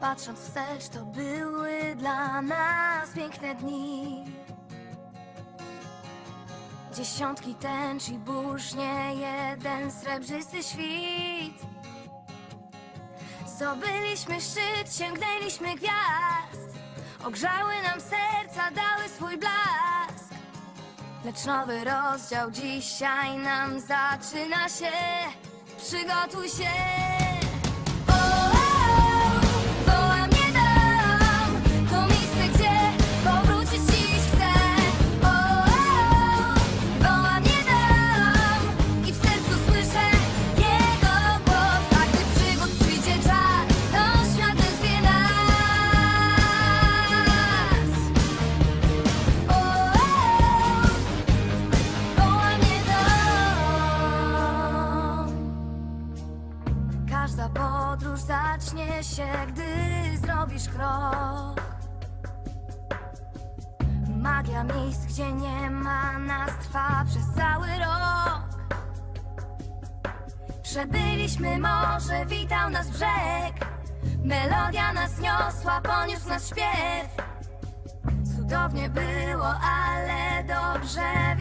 Patrząc wstecz, to były dla nas piękne dni. Dziesiątki tęcz i burz, nie jeden srebrzysty świt. Zdobyliśmy szczyt, sięgnęliśmy gwiazd. Ogrzały nam serca, dały swój blask. Lecz nowy rozdział dzisiaj nam zaczyna się. Przygotuj się. Zacznie się, gdy zrobisz krok. Magia miejsc, gdzie nie ma nas, trwa przez cały rok. Przebyliśmy morze, witał nas brzeg. Melodia nas niosła, poniósł nas śpiew. Cudownie było, ale dobrze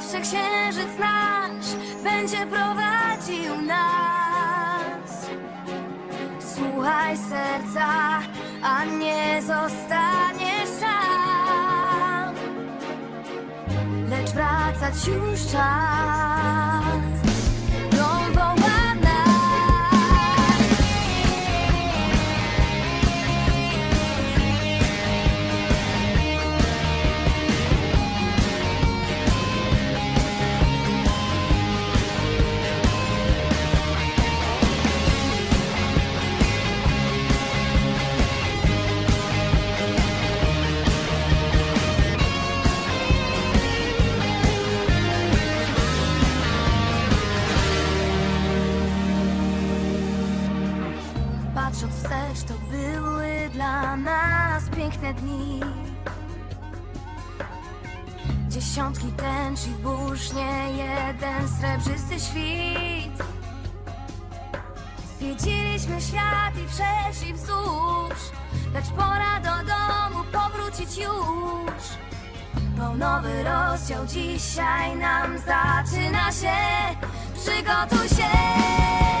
Zawsze księżyc nasz będzie prowadził nas. Słuchaj serca, a nie zostaniesz sam. Lecz wracać już czas. Patrząc wstecz, to były dla nas piękne dni. Dziesiątki tęcz i burz, nie jeden srebrzysty świt. Zwiedziliśmy świat i wszerz i wzdłuż, lecz pora do domu powrócić już. Bo nowy rozdział dzisiaj nam zaczyna się. Przygotuj się.